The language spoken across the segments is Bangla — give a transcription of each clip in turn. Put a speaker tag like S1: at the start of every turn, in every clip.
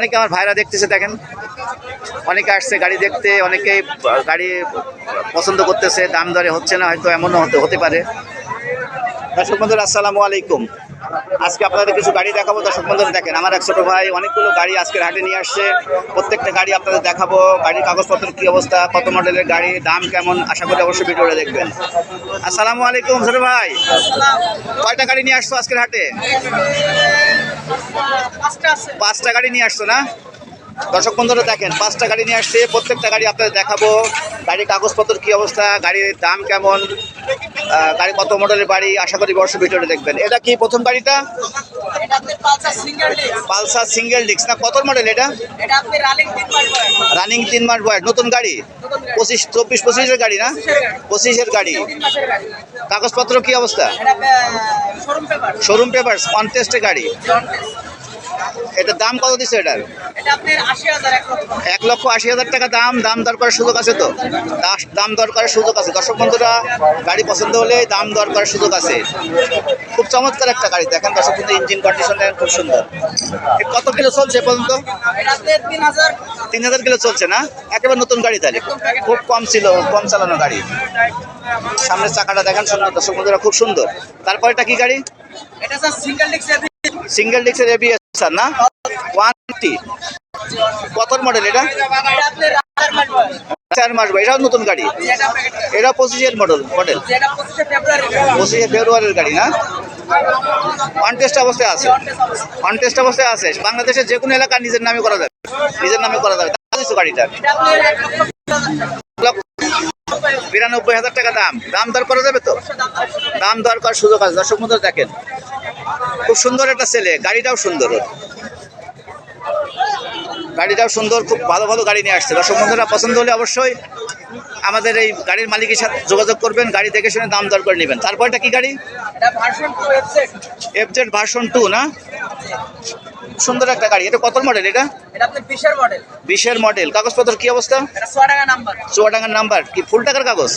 S1: অনেকে আমার ভাইরা দেখতেছে, দেখেন। অনেকে আসছে গাড়ি দেখতে, অনেকে গাড়ি পছন্দ করতেছে, দাম দরে হচ্ছে না, হয়তো এমনও হতে হতে পারে। দর্শক বন্ধুরা, আসসালামু আলাইকুম। আজকে আপনাদের কিছু গাড়ি দেখাবো। দর্শক বন্ধুরা, দেখেন, আমার এক ছোট ভাই অনেকগুলো গাড়ি আজকের হাটে নিয়ে আসছে। প্রত্যেকটা গাড়ি আপনাদের দেখাবো। গাড়ির কাগজপত্রের কি অবস্থা, কত মডেলের গাড়ি, দাম কেমন, আশা করি অবশ্যই ভিডিওটা দেখবেন। আসসালামু আলাইকুম, ছোট ভাই। কয়টা গাড়ি নিয়ে আসছো আজকের হাটে? পাঁচটা গাড়ি নিয়ে আসছো না? দর্শক বন্ধুরা দেখেন পাঁচটা গাড়ি নিয়ে আসছে প্রত্যেকটা গাড়ি আপনাদের দেখাবো। গাড়ির কাগজপত্র কি অবস্থা গাড়ির দাম কেমন গাড়ি কত মডেলের বাড়ি আশা করি বর্ষ ভিডিওটা দেখবেন। এটা কি প্রথম গাড়িটা?
S2: পালসার সিঙ্গেল ডিস্ক
S1: না কত মডেল এটা?
S2: রানিং তিন মাস বয়স।
S1: নতুন গাড়ি? পঁচিশ চব্বিশ পঁচিশের গাড়ি না?
S2: পঁচিশের গাড়ি।
S1: কাগজপত্র কি অবস্থা?
S2: শোরুম পেপার
S1: শোরুম পেপার কনটেস্টের গাড়ি। এটার দাম কত দিচ্ছে এটার
S2: এক লক্ষ।
S1: আশি হাজার টাকা দাম দাম দর করার সুযোগ আছে তো? দাম দর করার সুযোগ আছে। দর্শক বন্ধুরা গাড়ি পছন্দ হলে দাম দর করার সুযোগ আছে। খুব চমৎকার একটা গাড়ি। দেখেন দর্শক বন্ধু ইঞ্জিন কন্ডিশন দেখেন খুব সুন্দর। কত কিলো চলছে পর্যন্ত?
S2: তিন হাজার।
S1: কিলো চলছে না? একেবারে নতুন গাড়ি তাহলে। খুব কম ছিল কম চালানো গাড়ি। সামনের চাকাটা দেখেন সুন্দর। দর্শক বন্ধুরা খুব সুন্দর। তারপর এটা কি গাড়ি?
S2: এটা স্যার সিঙ্গেল ডিস্ক
S1: সিঙ্গেল ডিস্কের এবিএস স্যার, না? ওয়ান ফিফটি কত মডেল এটা?
S2: চার মাস
S1: বা, এটাও নতুন গাড়ি। এটা পঁচিশের মডেল মডেল
S2: পঁচিশে
S1: ফেব্রুয়ারির গাড়ি, না? কন্টেস্ট অবস্থায় আছে। কন্টেস্ট অবস্থায় আছে। বাংলাদেশের যে কোনো এলাকা নিজের নামে করা যাবে। নিজের নামে করা যাবে। গাড়িটা। বিরানব্বই হাজার টাকা দাম। দাম দর করা যাবে তো? দাম দর করার সুযোগ আছে। দর্শক বন্ধুরা দেখেন। খুব সুন্দর একটা ছেলে গাড়িটাও সুন্দর গাড়িটাও সুন্দর খুব ভালো ভালো গাড়ি নিয়ে আসছে। দর্শক বন্ধুরা পছন্দ হলে অবশ্যই আমাদের এই গাড়ির মালিকের সাথে যোগাযোগ করবেন গাড়ি দেখে শুনে দাম দর করে নেবেন। তারপর এটা কি গাড়ি এফজেড ভার্সন টু না? সুন্দর একটা গাড়ি। এটা কত মডেল এটা?
S2: বিশের মডেল
S1: কাগজপত্র কি অবস্থা?
S2: এটা সোয়াডাঙ্গা নাম্বার
S1: কি ফুল টাকার কাগজ?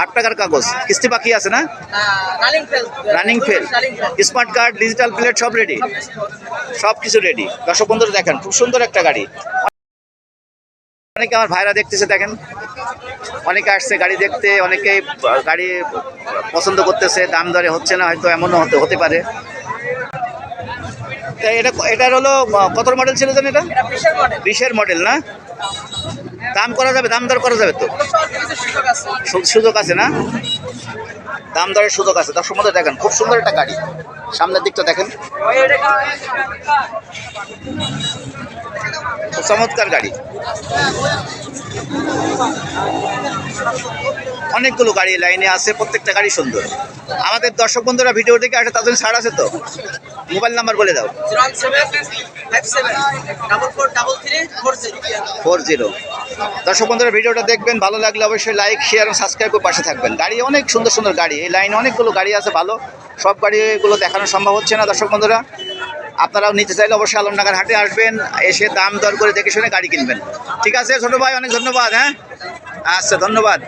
S1: আট টাকার। কাগজ। কিস্তি বাকি আছে না?
S2: Running fail
S1: smart card digital plate সব রেডি সব কিছু রেডি দর্শক বন্ধুরা দেখেন খুব সুন্দর একটা গাড়ি। অনেকে আমার ভাইরা দেখতেছে দেখেন। অনেকে আসছে গাড়ি দেখতে অনেকে গাড়ি পছন্দ করতেছে দাম দরে হচ্ছে না হয়তো এমনও হতে হতে পারে। এটা এটার হলো কত মডেল ছিল জানেন এটা?
S2: বিশের মডেল
S1: না? দাম করা যাবে দাম দর করা যাবে তো?
S2: সুযোগ আছে।
S1: সু- সুযোগ আছে না? দাম দরের সুযোগ আছে। দর্শক মধ্যে দেখেন খুব সুন্দর একটা গাড়ি। সামনের দিকটা দেখেন। খুব চমৎকার গাড়ি। অনেকগুলো গাড়ি লাইনে আছে, প্রত্যেকটা গাড়ি সুন্দর। আমাদের দর্শক বন্ধুরা ভিডিও দেখে আসে, তাদের ছাড় আছে তো? মোবাইল নাম্বার বলে দাও। Four zero. দর্শক বন্ধুরা, ভিডিওটা দেখবেন, ভালো লাগলে অবশ্যই লাইক শেয়ার এবং সাবস্ক্রাইব করে পাশে থাকবেন। গাড়ি অনেক সুন্দর সুন্দর গাড়ি, এই লাইনে অনেকগুলো গাড়ি আছে, ভালো। সব গাড়িগুলো দেখানো সম্ভব হচ্ছে না, দর্শক বন্ধুরা। আপনারাও নিতে চাইলে অবশ্যই আলমনগর হাটে আসবেন, এসে দাম দর করে দেখে শুনে গাড়ি কিনবেন। ঠিক আছে, ছোটো ভাই, অনেক ধন্যবাদ হ্যাঁ? আচ্ছা ধন্যবাদ।